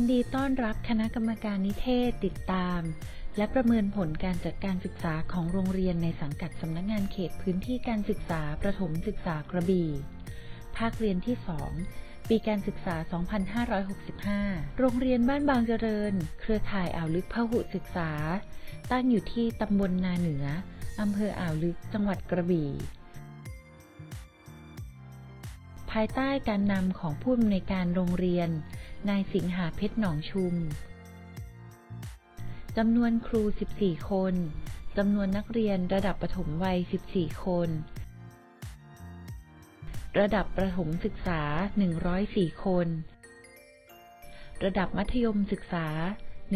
ยินดีต้อนรับคณะกรรมการนิเทศติดตาม และประเมินผลการจัดการศึกษาของโรงเรียนในสังกัดสำนักงานเขตพื้นที่การศึกษาประถมศึกษากระบี่ ภาคเรียนที่ 2 ปีการศึกษา 2565 โรงเรียนบ้านบางเจริญ เครือข่ายอ่าวลึกพหุศึกษา ตั้งอยู่ที่ตำบลนาเหนืออำเภออ่าวลึกจังหวัดกระบี่ภายใต้การนำของผู้อำนวยการโรงเรียน นายสิงหาเพชรหนองชุม จำนวนครู 14 คน จำนวนนักเรียนระดับประถมวัย 14 คน ระดับประถมศึกษา 104 คน ระดับมัธยมศึกษา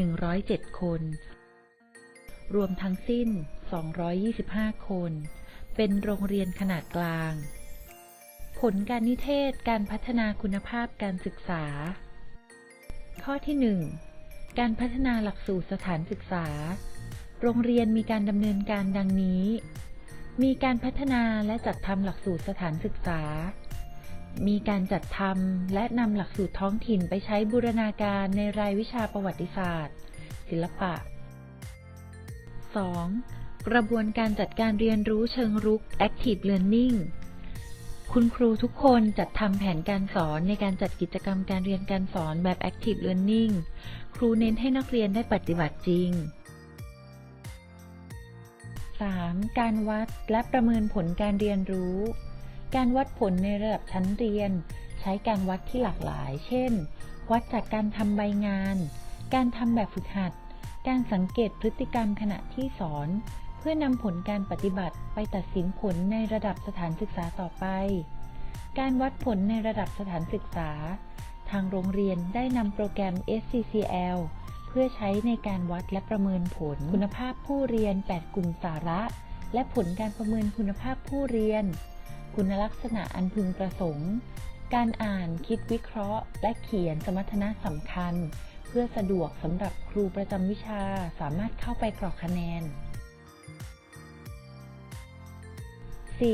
107 คน รวมทั้งสิ้น 225 คน เป็นโรงเรียนขนาดกลางผลการนิเทศการพัฒนาคุณภาพการศึกษา ข้อที่ 1 การพัฒนาหลักสูตรสถานศึกษา โรงเรียนมีการดำเนินการดังนี้ มีการพัฒนาและจัดทำหลักสูตรสถานศึกษา มีการจัดทำและนำหลักสูตรท้องถิ่นไปใช้บูรณาการในรายวิชาประวัติศาสตร์ ศิลปะ 2. กระบวนการจัดการเรียนรู้เชิงรุก Active Learning คุณครูทุกคนจัดทำแผนการสอนในการจัดกิจกรรมการเรียนการสอนแบบ Active Learning ครูเน้นให้นักเรียนได้ปฏิบัติจริง 3. การวัดและประเมินผลการเรียนรู้ การวัดผลในระดับชั้นเรียน ใช้การวัดที่หลากหลาย เช่น วัดจากการทำใบงาน การทำแบบฝึกหัด การสังเกตพฤติกรรมขณะที่สอน พื่อนำผลการปฏิบัติไปตัดสินผลในระดับสถานศึกษาต่อไป การวัดผลในระดับสถานศึกษา ทางโรงเรียนได้นำโปรแกรม SCCL เพื่อใช้ในการวัดและประเมินผลคุณภาพผู้เรียน 8 กลุ่มสาระ และผลการประเมินคุณภาพผู้เรียน คุณลักษณะอันพึงประสงค์ การอ่านคิดวิเคราะห์ และเขียนสมรรถนะสำคัญ เพื่อสะดวกสำหรับครูประจำวิชาสามารถเข้าไปกรอกคะแนน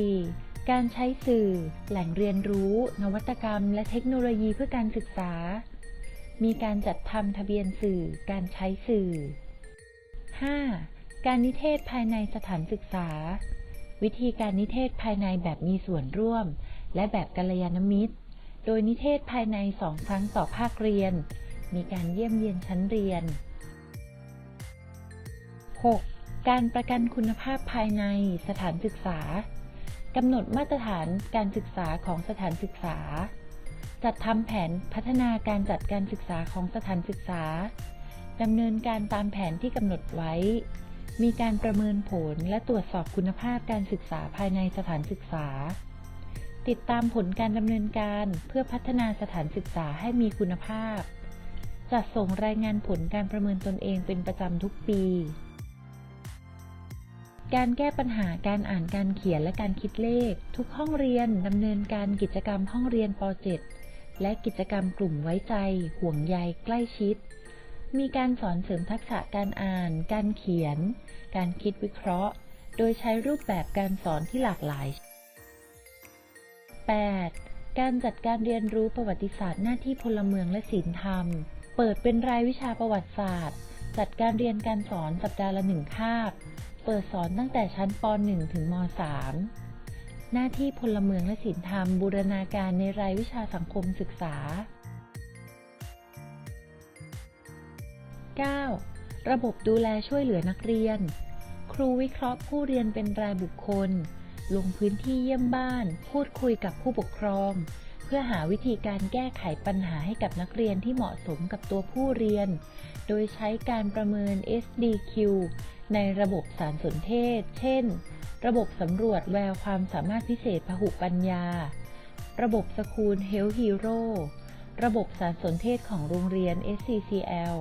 4. การใช้สื่อ แหล่งเรียนรู้ นวัตกรรม และเทคโนโลยีเพื่อการศึกษา มีการจัดทำทะเบียนสื่อ การใช้สื่อ 5. การนิเทศภายในสถานศึกษา วิธีการนิเทศภายในแบบมีส่วนร่วม และแบบกัลยาณมิตร โดยนิเทศภายในสองครั้งต่อภาคเรียน มีการเยี่ยมเยียนชั้นเรียน 6. การประกันคุณภาพภายในสถานศึกษา กำหนดมาตรฐานการศึกษาของสถานศึกษา จัดทำแผนพัฒนาการจัดการศึกษาของสถานศึกษาดำเนินการตามแผนที่กำหนดไว้ มีการประเมินผลและตรวจสอบคุณภาพการศึกษาภายในสถานศึกษา ติดตามผลการดำเนินการเพื่อพัฒนาสถานศึกษาให้มีคุณภาพ จัดส่งรายงานผลการประเมินตนเองเป็นประจำทุกปี การแก้ปัญหาการอ่านการเขียนและการคิดเลข ทุกห้องเรียนดำเนินการกิจกรรมห้องเรียนป .7 และกิจกรรมกลุ่มไว้ใจ ห่วงใยใกล้ชิด มีการสอนเสริมทักษะการอ่าน การเขียน การคิดวิเคราะห์ โดยใช้รูปแบบการสอนที่หลากหลาย 8. การจัดการเรียนรู้ประวัติศาสตร์หน้าที่พลเมืองและศีลธรรม เปิดเป็นรายวิชาประวัติศาสตร์ จัดการเรียนการสอนสัปดาห์ละหนึ่งคาบ เปิดสอนตั้งแต่ชั้นป .1 ถึงม .3 หน้าที่พลเมืองและศีลธรรมบูรณาการในรายวิชาสังคมศึกษา 9. ระบบดูแลช่วยเหลือนักเรียน ครูวิเคราะห์ผู้เรียนเป็นรายบุคคล ลงพื้นที่เยี่ยมบ้าน พูดคุยกับผู้ปกครอง เพื่อหาวิธีการแก้ไขปัญหาให้กับนักเรียนที่เหมาะสมกับตัวผู้เรียน โดยใช้การประเมิน SDQ ในระบบสารสนเทศ เช่น ระบบสำรวจแววความสามารถพิเศษพหุปัญญา ระบบสคูล Health Hero ระบบสารสนเทศของโรงเรียน SCCL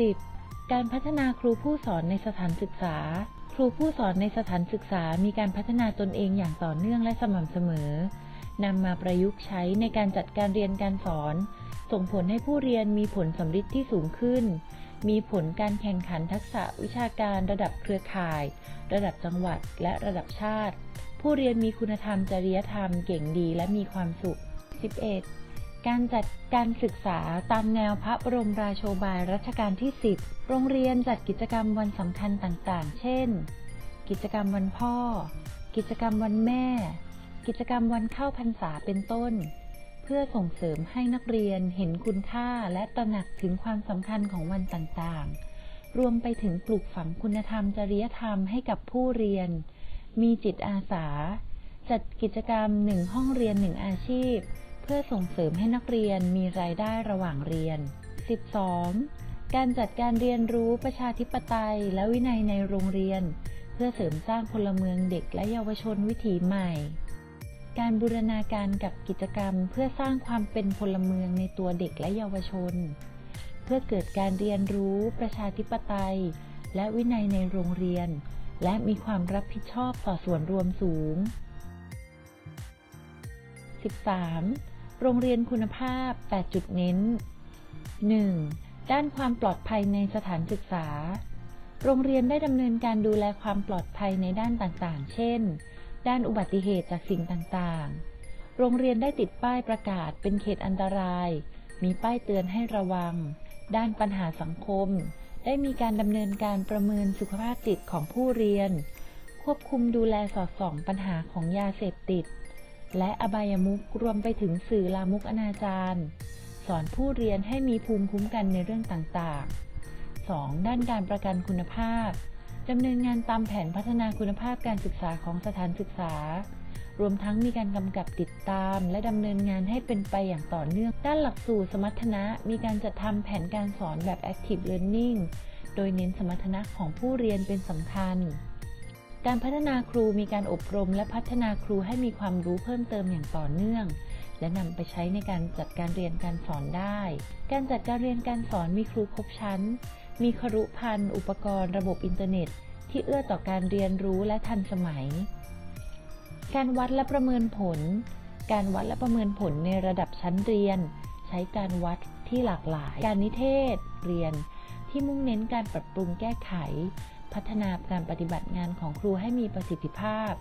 10. การพัฒนาครูผู้สอนในสถานศึกษา ครูผู้สอนในสถานศึกษามีการพัฒนาตนเองอย่างต่อเนื่องและสม่ำเสมอนำมาประยุกต์ใช้ในการจัดการเรียนการสอน ส่งผลให้ผู้เรียนมีผลสำฤทธิ์ที่สูงขึ้น มีผลการแข่งขันทักษะวิชาการระดับเครือข่าย ระดับจังหวัดและระดับชาติ ผู้เรียนมีคุณธรรมจริยธรรมเก่งดีและมีความสุข 11. การจัดการศึกษาตามแนวพระบรมราโชบายรัชกาลที่ 10 โรงเรียนจัดกิจกรรมวันสำคัญต่างๆ เช่น กิจกรรมวันพ่อ กิจกรรมวันแม่ กิจกรรมวันเข้าพรรษาเป็นต้น เพื่อส่งเสริมให้นักเรียนเห็นคุณค่าและตระหนักถึงความสำคัญของวันต่างๆ รวมไปถึงปลูกฝังคุณธรรมจริยธรรมให้กับผู้เรียน มีจิตอาสา จัดกิจกรรมหนึ่งห้องเรียนหนึ่งอาชีพ เพื่อส่งเสริมให้นักเรียนมีรายได้ระหว่างเรียน 12. การจัดการเรียนรู้ประชาธิปไตยและวินัยในโรงเรียน เพื่อเสริมสร้างพลเมืองเด็กและเยาวชนวิถีใหม่ การบูรณาการกับกิจกรรมเพื่อสร้างความเป็นพลเมืองในตัวเด็กและเยาวชน เพื่อเกิดการเรียนรู้ประชาธิปไตย และวินัยในโรงเรียน และมีความรับผิดชอบต่อส่วนรวมสูง 13. โรงเรียนคุณภาพ 8 จุดเน้น 1. ด้านความปลอดภัยในสถานศึกษา โรงเรียนได้ดำเนินการดูแลความปลอดภัยในด้านต่างๆ เช่น ด้านอุบัติเหตุจากสิ่งต่างๆ โรงเรียนได้ติดป้ายประกาศเป็นเขตอันตราย มีป้ายเตือนให้ระวัง ด้านปัญหาสังคม ได้มีการดำเนินการประเมินสุขภาพจิตของผู้เรียน ควบคุมดูแลสอดส่องปัญหาของยาเสพติด และอบายมุขรวมไปถึงสื่อลามกอนาจารสอนผู้เรียนให้มีภูมิคุ้มกันในเรื่องต่างๆ 2. ด้านการประกันคุณภาพดำเนินงานตามแผนพัฒนาคุณภาพการศึกษาของสถานศึกษา รวมทั้งมีการกำกับติดตาม และดำเนินงานให้เป็นไปอย่างต่อเนื่อง ด้านหลักสูตรสมรรถนะ มีการจัดทำแผนการสอนแบบ active learning โดยเน้นสมรรถนะของผู้เรียนเป็นสำคัญ การพัฒนาครูมีการอบรม และพัฒนาครูให้มีความรู้เพิ่มเติมอย่างต่อเนื่อง และนำไปใช้ในการจัดการเรียนการสอนได้ การจัดการเรียนการสอนมีครูครบชั้น มีครุพันธ์อุปกรณ์ ระบบอินเทอร์เน็ต ที่เอื้อต่อการเรียนรู้และทันสมัย การวัดและประเมินผล การวัดและประเมินผลในระดับชั้นเรียน ใช้การวัดที่หลากหลาย การนิเทศเรียน ที่มุ่งเน้นการปรับปรุงแก้ไข พัฒนาการปฏิบัติงานของครูให้มีประสิทธิภาพ